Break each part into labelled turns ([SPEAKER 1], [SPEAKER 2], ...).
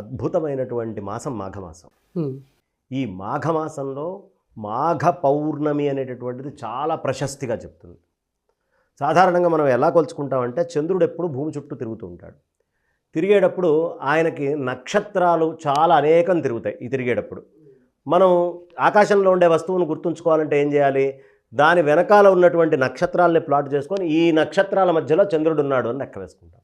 [SPEAKER 1] అద్భుతమైనటువంటి మాసం మాఘమాసం. ఈ మాఘమాసంలో మాఘ పౌర్ణమి అనేటటువంటిది చాలా ప్రశస్తిగా చెప్తుంది. సాధారణంగా మనం ఎలా కొలుచుకుంటామంటే చంద్రుడు ఎప్పుడు భూమి చుట్టూ తిరుగుతూ ఉంటాడు. తిరిగేటప్పుడు ఆయనకి నక్షత్రాలు చాలా అనేకం తిరుగుతాయి ఈ తిరిగేటప్పుడు. మనం ఆకాశంలో ఉండే వస్తువును గుర్తుంచుకోవాలంటే ఏం చేయాలి? దాని వెనకాల ఉన్నటువంటి నక్షత్రాలని ప్లాట్ చేసుకొని ఈ నక్షత్రాల మధ్యలో చంద్రుడు ఉన్నాడు అని లెక్క వేసుకుంటాం.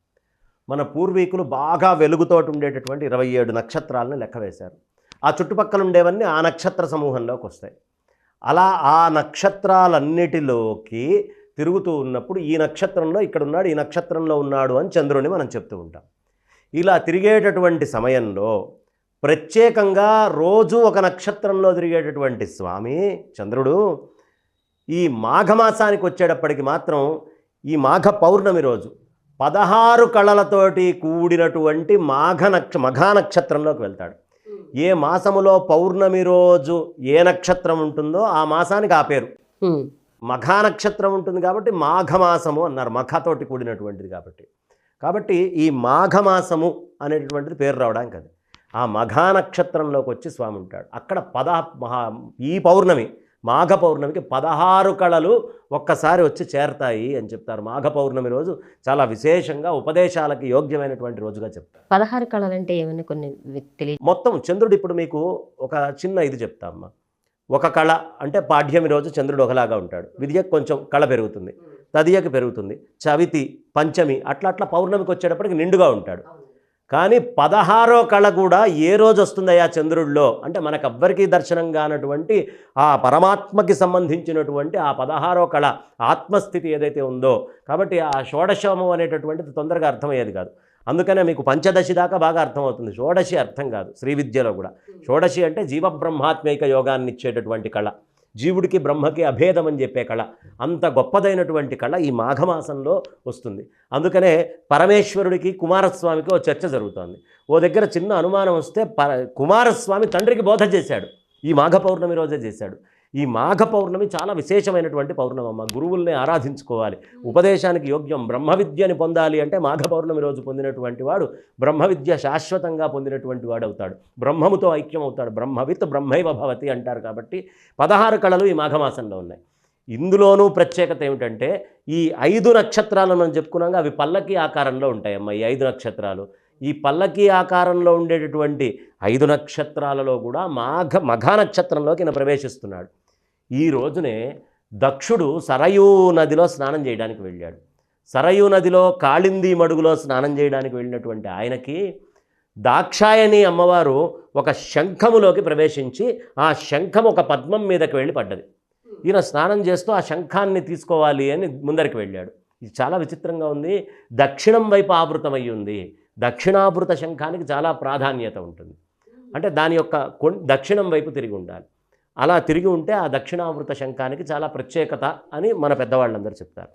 [SPEAKER 1] మన పూర్వీకులు బాగా వెలుగుతోటి ఉండేటటువంటి ఇరవై ఏడు నక్షత్రాలను లెక్క వేశారు. ఆ చుట్టుపక్కల ఉండేవన్నీ ఆ నక్షత్ర సమూహంలోకి వస్తాయి. అలా ఆ నక్షత్రాలన్నిటిలోకి తిరుగుతూ ఉన్నప్పుడు ఈ నక్షత్రంలో ఇక్కడ ఉన్నాడు ఈ నక్షత్రంలో ఉన్నాడు అని చంద్రుని మనం చెప్తూ ఉంటాం. ఇలా తిరిగేటటువంటి సమయంలో ప్రత్యేకంగా రోజు ఒక నక్షత్రంలో తిరిగేటటువంటి స్వామి చంద్రుడు ఈ మాఘమాసానికి వచ్చేటప్పటికి మాత్రం ఈ మాఘ పౌర్ణమి రోజు పదహారు కళలతోటి కూడినటువంటి మాఘ నక్ష మఘా నక్షత్రంలోకి వెళ్తాడు. ఏ మాసములో పౌర్ణమి రోజు ఏ నక్షత్రం ఉంటుందో ఆ మాసానికి ఆ పేరు. మఘా నక్షత్రం ఉంటుంది కాబట్టి మాఘమాసము అన్నారు. మఖతోటి కూడినటువంటిది కాబట్టి. కాబట్టి ఈ మాఘమాసము అనేటటువంటిది పేరు రావడానికి అది. ఆ మఘా నక్షత్రంలోకి వచ్చి స్వామి ఉంటాడు. అక్కడ పద మహా ఈ పౌర్ణమి మాఘ పౌర్ణమికి పదహారు కళలు ఒక్కసారి వచ్చి చేరతాయి అని చెప్తారు. మాఘ పౌర్ణమి రోజు చాలా విశేషంగా ఉపదేశాలకి యోగ్యమైనటువంటి రోజుగా చెప్తారు.
[SPEAKER 2] పదహారు కళలంటే ఏమైనా కొన్ని వి- తెలియ
[SPEAKER 1] మొత్తం చంద్రుడు ఇప్పుడు మీకు ఒక చిన్న ఇది చెప్తామ్మా ఒక కళ అంటే పాఠ్యమి రోజు చంద్రుడు ఒకలాగా ఉంటాడు. విద్యకు కొంచెం కళ పెరుగుతుంది. తదియకి పెరుగుతుంది. చవితి పంచమి అట్లా అట్లా పౌర్ణమికి వచ్చేటప్పటికి నిండుగా ఉంటాడు. కానీ పదహారో కళ కూడా ఏ రోజు వస్తుందయ్యా చంద్రుడిలో? అంటే మనకు ఎవ్వరికీ దర్శనం కానటువంటి ఆ పరమాత్మకి సంబంధించినటువంటి ఆ పదహారో కళ ఆత్మస్థితి ఏదైతే ఉందో. కాబట్టి ఆ షోడశము అనేటటువంటిది తొందరగా అర్థమయ్యేది కాదు. అందుకనే మీకు పంచదశి దాకా బాగా అర్థమవుతుంది. షోడశి అర్థం కాదు శ్రీ విద్యలో కూడా షోడశి అంటే జీవబ్రహ్మాత్మైక యోగాన్ని ఇచ్చేటటువంటి కళ. జీవుడికి బ్రహ్మకి అభేదం అని చెప్పే కళ అంత గొప్పదైనటువంటి కళ ఈ మాఘమాసంలో వస్తుంది. అందుకనే పరమేశ్వరుడికి కుమారస్వామికి ఓ చర్చ జరుగుతోంది. ఓ దగ్గర చిన్న అనుమానం వస్తే ప కుమారస్వామి తండ్రికి బోధ చేశాడు. ఈ మాఘ పౌర్ణమి రోజే చేశాడు. ఈ మాఘ పౌర్ణమి చాలా విశేషమైనటువంటి పౌర్ణమి అమ్మ గురువుల్ని ఆరాధించుకోవాలి. ఉపదేశానికి యోగ్యం. బ్రహ్మ విద్యని పొందాలి అంటే మాఘ పౌర్ణమి రోజు పొందినటువంటి వాడు బ్రహ్మ విద్య శాశ్వతంగా పొందినటువంటి వాడు అవుతాడు బ్రహ్మముతో ఐక్యం అవుతాడు బ్రహ్మవిత్ బ్రహ్మైవ భవతి అంటారు కాబట్టి పదహారు కళలు ఈ మాఘమాసంలో ఉన్నాయి. ఇందులోనూ ప్రత్యేకత ఏమిటంటే ఈ ఐదు నక్షత్రాలను మనం చెప్పుకున్నాగా అవి పల్లకి ఆకారంలో ఉంటాయమ్మా ఈ ఐదు నక్షత్రాలు. ఈ పల్లకి ఆకారంలో ఉండేటటువంటి ఐదు నక్షత్రాలలో కూడా మాఘ మఘా నక్షత్రంలోకి ఈయన ప్రవేశిస్తున్నాడు. ఈ రోజునే దక్షుడు సరయూ నదిలో స్నానం చేయడానికి వెళ్ళాడు. సరయూ నదిలో కాళింది మడుగులో స్నానం చేయడానికి వెళ్ళినటువంటి ఆయనకి దాక్షాయని అమ్మవారు ఒక శంఖములోకి ప్రవేశించి ఆ శంఖం ఒక పద్మం మీదకి వెళ్ళి పడ్డది. ఈయన స్నానం చేస్తూ ఆ శంఖాన్ని తీసుకోవాలి అని ముందరికి వెళ్ళాడు. ఇది చాలా విచిత్రంగా ఉంది. దక్షిణం వైపు ఆవృతమై ఉంది దక్షిణావృత శంఖానికి చాలా ప్రాధాన్యత ఉంటుంది. అంటే దాని యొక్క దక్షిణం వైపు తిరిగి ఉండాలి. అలా తిరిగి ఉంటే ఆ దక్షిణావృత శంఖానికి చాలా ప్రత్యేకత అని మన పెద్దవాళ్ళందరూ చెప్తారు.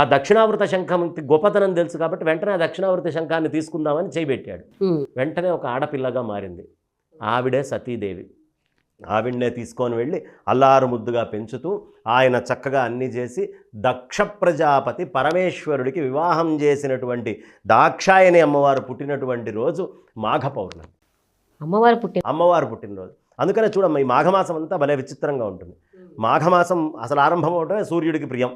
[SPEAKER 1] ఆ దక్షిణావృత శంఖంకి గొప్పతనం తెలుసు కాబట్టి వెంటనే ఆ దక్షిణావృత శంఖాన్ని తీసుకుందామని చేయబెట్టాడు వెంటనే ఒక ఆడపిల్లగా మారింది. ఆవిడే సతీదేవి. ఆవిడనే తీసుకొని వెళ్ళి అల్లారు ముద్దుగా పెంచుతూ ఆయన చక్కగా అన్నీ చేసి దక్ష ప్రజాపతి పరమేశ్వరుడికి వివాహం చేసినటువంటి దాక్షాయని అమ్మవారు పుట్టినటువంటి రోజు మాఘ పౌర్ణమి.
[SPEAKER 2] అమ్మవారు పుట్టిన
[SPEAKER 1] అమ్మవారు పుట్టినరోజు. అందుకనే చూడమ్మ ఈ మాఘమాసం అంతా భలే విచిత్రంగా ఉంటుంది. మాఘమాసం అసలు ఆరంభం అవటమే సూర్యుడికి ప్రియం.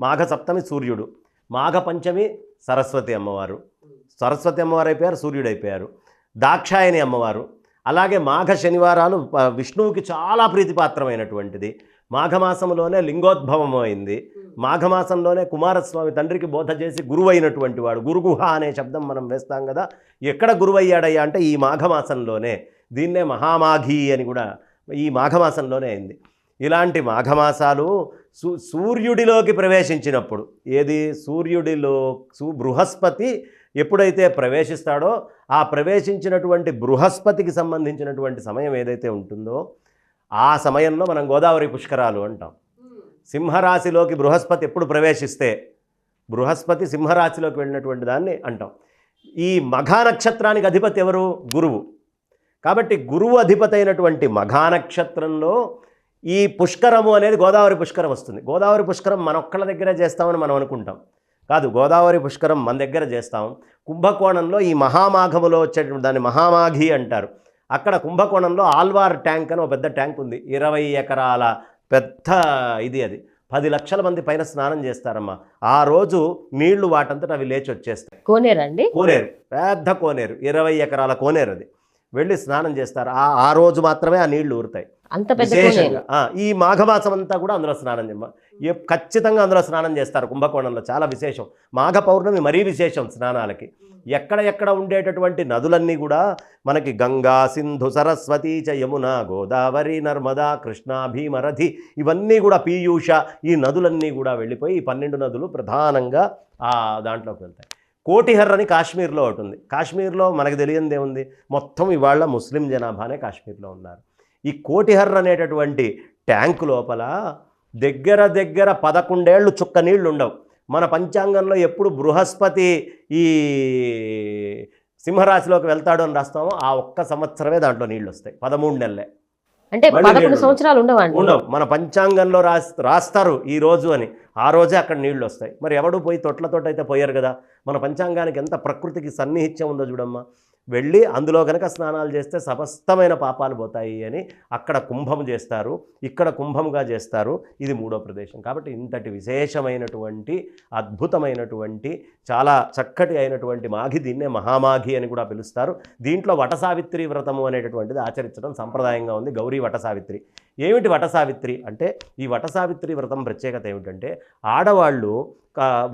[SPEAKER 1] మాఘ సప్తమి సూర్యుడు. మాఘ పంచమి సరస్వతి అమ్మవారు. సరస్వతి అమ్మవారు అయిపోయారు సూర్యుడు అయిపోయారు దాక్షాయని అమ్మవారు. అలాగే మాఘ శనివారాలు విష్ణువుకి చాలా ప్రీతిపాత్రమైనటువంటిది. మాఘమాసంలోనే లింగోద్భవం అయింది. మాఘమాసంలోనే కుమారస్వామి తండ్రికి బోధ చేసి గురువు అయినటువంటి వాడు. గురుగుహ అనే శబ్దం మనం వేస్తాం కదా ఎక్కడ గురువయ్యాడయ్యా అంటే ఈ మాఘమాసంలోనే. దీన్నే మహామాఘి అని కూడా ఈ మాఘమాసంలోనే అయింది. ఇలాంటి మాఘమాసాలు సూ సూర్యుడిలోకి ప్రవేశించినప్పుడు ఏది? సూర్యుడిలో సు బృహస్పతి ఎప్పుడైతే ప్రవేశిస్తాడో ఆ ప్రవేశించినటువంటి బృహస్పతికి సంబంధించినటువంటి సమయం ఏదైతే ఉంటుందో ఆ సమయంలో మనం గోదావరి పుష్కరాలు అంటాం. సింహరాశిలోకి బృహస్పతి ఎప్పుడు ప్రవేశిస్తే బృహస్పతి సింహరాశిలోకి వెళ్ళినటువంటి దాన్ని అంటాం. ఈ మఘా నక్షత్రానికి అధిపతి ఎవరు? గురువు. కాబట్టి గురువు అధిపతి అయినటువంటి మఘా నక్షత్రంలో ఈ పుష్కరము అనేది గోదావరి పుష్కరం వస్తుంది. గోదావరి పుష్కరం మన ఒక్కళ్ళ దగ్గరే చేస్తామని మనం అనుకుంటాం. కాదు గోదావరి పుష్కరం మన దగ్గర చేస్తాం. కుంభకోణంలో ఈ మహామాఘములో వచ్చేటువంటి దాన్ని మహామాఘి అంటారు. అక్కడ కుంభకోణంలో ఆల్వార్ ట్యాంక్ అని ఒక పెద్ద ట్యాంక్ ఉంది. ఇరవై ఎకరాల పెద్ద ఇది అది. పది లక్షల మంది పైన స్నానం చేస్తారమ్మా. ఆ రోజు నీళ్ళు వాటంతట అవి లేచి వచ్చేస్తాయి.
[SPEAKER 2] కోనేరండి
[SPEAKER 1] కోనేరు. పెద్ద కోనేరు. ఇరవై ఎకరాల కోనేరు అది. వెళ్ళి స్నానం చేస్తారు. ఆ ఆ రోజు మాత్రమే ఆ నీళ్ళు ఊరుతాయి.
[SPEAKER 2] అంత
[SPEAKER 1] విశేషంగా. ఆ, ఈ మాఘమాసం అంతా కూడా అందులో స్నానం ఏ- ఖచ్చితంగా అందులో స్నానం చేస్తారు కుంభకోణంలో. చాలా విశేషం. మాఘ పౌర్ణమి మరీ విశేషం స్నానాలకి. ఎక్కడ ఎక్కడ ఉండేటటువంటి నదులన్నీ కూడా మనకి గంగా సింధు సరస్వతి చ యమున గోదావరి నర్మదా కృష్ణ భీమరథి ఇవన్నీ కూడా పీయూష ఈ నదులన్నీ కూడా వెళ్ళిపోయి ఈ పన్నెండు నదులు ప్రధానంగా ఆ దాంట్లోకి వెళ్తాయి. కోటిహర్ అని కాశ్మీర్లో ఒకటి ఉంది కాశ్మీర్లో మనకు తెలియంది ఉంది మొత్తం ఇవాళ ముస్లిం జనాభానే కాశ్మీర్లో ఉన్నారు. ఈ కోటిహర్ అనేటటువంటి ట్యాంక్ లోపల దగ్గర దగ్గర పదకొండేళ్ళు చుక్క నీళ్ళు ఉండవు. మన పంచాంగంలో ఎప్పుడు బృహస్పతి ఈ సింహరాశిలోకి వెళ్తాడు అని రాస్తామో ఆ ఒక్క సంవత్సరమే దాంట్లో నీళ్ళు వస్తాయి. పదమూడు నెలలే.
[SPEAKER 2] అంటే పదకొండు సంవత్సరాలు ఉండవండి
[SPEAKER 1] ఉండవు. మన పంచాంగంలో రాస్ రాస్తారు ఈ రోజు అని. ఆ రోజే అక్కడ నీళ్ళు వస్తాయి మరి ఎవడు పోయి తొట్లతోట అయితే పోయారు కదా? మన పంచాంగానికి ఎంత ప్రకృతికి సన్నిహిత్యం ఉందో చూడమ్మా. వెళ్ళి అందులో కనుక స్నానాలు చేస్తే సమస్తమైన పాపాలు పోతాయి అని అక్కడ కుంభం చేస్తారు. ఇక్కడ కుంభంగా చేస్తారు. ఇది మూడో ప్రదేశం. కాబట్టి ఇంతటి విశేషమైనటువంటి అద్భుతమైనటువంటి చాలా చక్కటి అయినటువంటి మాఘి దీన్నే మహామాఘి అని కూడా పిలుస్తారు. దీంట్లో వటసావిత్రి వ్రతము అనేటటువంటిది ఆచరించడం సంప్రదాయంగా ఉంది. గౌరీ వటసావిత్రి. ఏమిటి వటసావిత్రి అంటే ఈ వటసావిత్రి వ్రతం ప్రత్యేకత ఏమిటంటే ఆడవాళ్ళు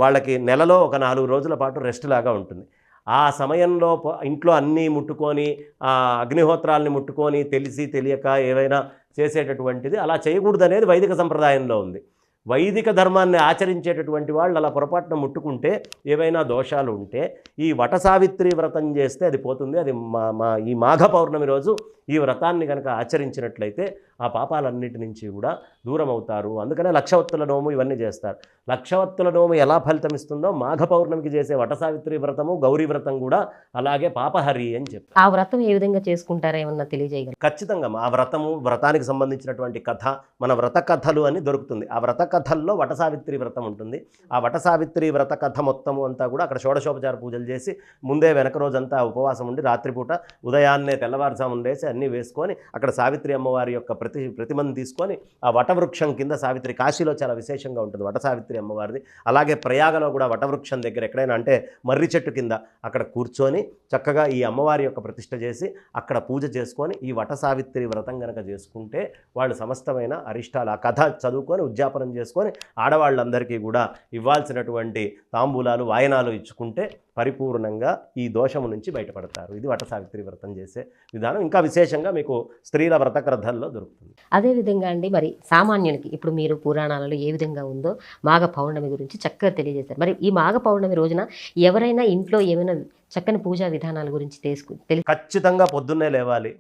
[SPEAKER 1] వాళ్ళకి నెలలో ఒక నాలుగు రోజుల పాటు రెస్ట్ లాగా ఉంటుంది. ఆ సమయంలో ఇంట్లో అన్నీ ముట్టుకొని అగ్నిహోత్రాల్ని అగ్నిహోత్రాలని ముట్టుకొని తెలిసి తెలియక ఏవైనా చేసేటటువంటిది అలా చేయకూడదు అనేది వైదిక సంప్రదాయంలో ఉంది. వైదిక ధర్మాన్ని ఆచరించేటటువంటి వాళ్ళు అలా పొరపాటున ముట్టుకుంటే ఏవైనా దోషాలు ఉంటే ఈ వటసావిత్రి వ్రతం చేస్తే అది పోతుంది. అది మా మా ఈ మాఘ పౌర్ణమి రోజు ఈ వ్రతాన్ని కనుక ఆచరించినట్లయితే ఆ పాపాలన్నిటి నుంచి కూడా దూరం అవుతారు అందుకనే లక్షవత్తుల నోము ఇవన్నీ చేస్తారు. లక్షవత్తుల నోము ఎలా ఫలితం ఇస్తుందో మాఘ పౌర్ణమికి చేసే వటసావిత్రి వ్రతము గౌరీ వ్రతం కూడా అలాగే పాపహరి అని చెప్తారు.
[SPEAKER 2] ఆ వ్రతం ఏ విధంగా చేసుకుంటారా ఏమన్నా తెలియజేయగలరు?
[SPEAKER 1] ఖచ్చితంగా ఆ వ్రతము వ్రతానికి సంబంధించినటువంటి కథ మన వ్రత కథలు అని దొరుకుతుంది. ఆ వ్రత కథల్లో వటసావిత్రి వ్రతం ఉంటుంది ఆ వటసావిత్రి వ్రత కథ మొత్తము అంతా కూడా అక్కడ షోడశోపచార పూజలు చేసి ముందే వెనక రోజంతా ఉపవాసం ఉండి రాత్రిపూట ఉదయాన్నే తెల్లవారుజామున లేసి అన్నీ వేసుకొని అక్కడ సావిత్రి అమ్మవారి యొక్క ప్రతి ప్రతిమను తీసుకొని ఆ వటవృక్షం కింద సావిత్రి కాశీలో చాలా విశేషంగా ఉంటుంది వటసావిత్రి అమ్మవారిది. అలాగే ప్రయాగలో కూడా వటవృక్షం దగ్గర ఎక్కడైనా అంటే మర్రి చెట్టు కింద అక్కడ కూర్చొని చక్కగా ఈ అమ్మవారి యొక్క ప్రతిష్ట చేసి అక్కడ పూజ చేసుకొని ఈ వటసావిత్రి వ్రతం కనుక చేసుకుంటే వాళ్ళు సమస్తమైన అరిష్టాలు ఆ కథ చదువుకొని ఉద్యాపనం చేసుకొని ఆడవాళ్ళందరికీ కూడా ఇవ్వాల్సినటువంటి తాంబూలాలు వాయనాలు ఇచ్చుకుంటే పరిపూర్ణంగా ఈ దోషము నుంచి బయటపడతారు. ఇది వట సావిత్రి వ్రతం చేసే విధానం. ఇంకా విశేషంగా మీకు స్త్రీల వ్రత గ్రంథాల్లో దొరుకుతుంది.
[SPEAKER 2] అదే విధంగా అండి మరి సామాన్యునికి ఇప్పుడు మీరు పురాణాలలో ఏ విధంగా ఉందో మాఘ పౌర్ణమి గురించి చక్కగా తెలియజేశారు. మరి ఈ మాఘ పౌర్ణమి రోజున ఎవరైనా ఇంట్లో ఏమైనా చక్కని పూజా విధానాల గురించి తెలుసుకు తెలి
[SPEAKER 1] ఖచ్చితంగా పొద్దున్నే లేవాలి.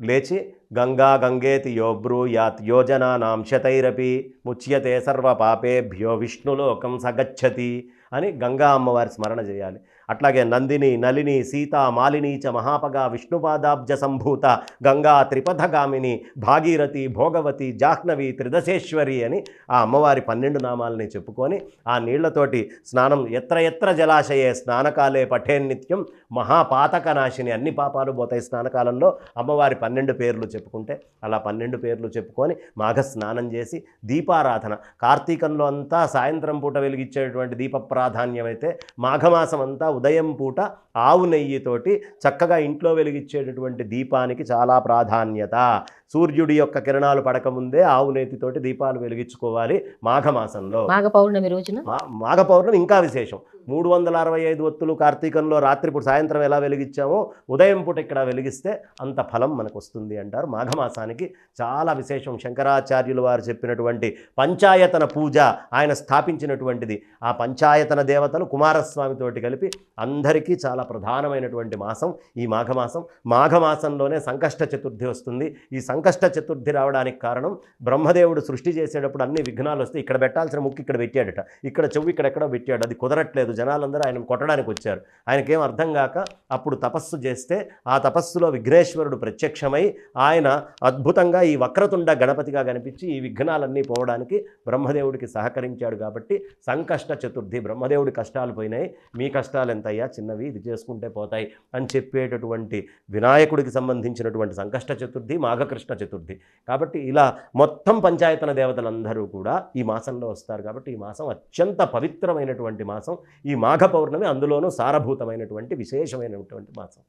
[SPEAKER 1] లేచి గంగా గంగేతి యోబ్రూ యాత్ యోజనానాం శతైరపి ముచ్యతే సర్వ పాపేభ్యో విష్ణులోకం సగచ్చతి అని గంగా అమ్మవారి స్మరణ చేయాలి. అట్లాగే నందిని నలిని సీత మాలిని చ మహాపగా విష్ణుపాదాబ్జ సంభూత గంగా త్రిపథగామిని భాగీరథి భోగవతి జాహ్నవి త్రిదశేశ్వరి అని ఆ అమ్మవారి పన్నెండు నామాలని చెప్పుకొని ఆ నీళ్ళతోటి స్నానం ఎత్ర ఎత్ర జలాశయే స్నానకాలే పఠేన్నిత్యం మహాపాతక నాశిని అన్ని పాపాలు పోతాయి స్నానకాలంలో అమ్మవారి పన్నెండు పేర్లు చెప్పుకుంటే అలా పన్నెండు పేర్లు చెప్పుకొని మాఘ స్నానం చేసి దీపారాధన. కార్తీకంలో అంతా సాయంత్రం పూట వెలిగించేటువంటి దీప ప్రాధాన్యమైతే మాఘమాసం అంతా ఉదయం పూట ఆవు నెయ్యితోటి చక్కగా ఇంట్లో వెలిగించేటటువంటి దీపానికి చాలా ప్రాధాన్యత. సూర్యుడి యొక్క కిరణాలు పడకముందే ఆవు నేతితోటి దీపాలు వెలిగించుకోవాలి మాఘమాసంలో.
[SPEAKER 2] మాఘ పౌర్ణమి రోజున?
[SPEAKER 1] మాఘ పౌర్ణమి ఇంకా విశేషం. మూడు వందల అరవై ఐదు ఒత్తులు కార్తీకంలో రాత్రిపూట సాయంత్రం ఎలా వెలిగించామో ఉదయం పూట ఇక్కడ వెలిగిస్తే అంత ఫలం మనకు వస్తుంది అంటారు. మాఘమాసానికి చాలా విశేషం. శంకరాచార్యులు వారు చెప్పినటువంటి పంచాయతన పూజ ఆయన స్థాపించినటువంటిది. ఆ పంచాయతన దేవతలు కుమారస్వామితోటి కలిపి అందరికీ చాలా ప్రధానమైనటువంటి మాసం ఈ మాఘమాసం. మాఘమాసంలోనే సంకష్ట చతుర్థి వస్తుంది. ఈ సంకష్ట చతుర్థి రావడానికి కారణం బ్రహ్మదేవుడు సృష్టి చేసేటప్పుడు అన్ని విఘ్నాలు వస్తే ఇక్కడ పెట్టాల్సిన ముక్కు ఇక్కడ పెట్టాడట. ఇక్కడ చెవు ఇక్కడెక్కడో పెట్టాడు. అది కుదరట్లేదు. జనాలందరూ ఆయన కొట్టడానికి వచ్చారు. ఆయనకేం అర్థం కాక అప్పుడు తపస్సు చేస్తే ఆ తపస్సులో విఘ్నేశ్వరుడు ప్రత్యక్షమై ఆయన అద్భుతంగా ఈ వక్రతుండ గణపతిగా కనిపించి ఈ విఘ్నాలన్నీ పోవడానికి బ్రహ్మదేవుడికి సహకరించాడు కాబట్టి సంకష్ట చతుర్థి బ్రహ్మదేవుడి కష్టాలు పోయినాయి. మీ కష్టాలు ఎంతయ్యా? చిన్నవి ఇది చేసుకుంటే పోతాయి అని చెప్పేటటువంటి వినాయకుడికి సంబంధించినటువంటి సంకష్ట చతుర్థి మాఘకృష్ణ చతుర్థి. కాబట్టి ఇలా మొత్తం పంచాయతన దేవతలందరూ కూడా ఈ మాసంలో వస్తారు కాబట్టి ఈ మాసం అత్యంత పవిత్రమైనటువంటి మాసం. ఈ మాఘ పౌర్ణమి అందులోనూ సారభూతమైనటువంటి విశేషమైనటువంటి మాసం.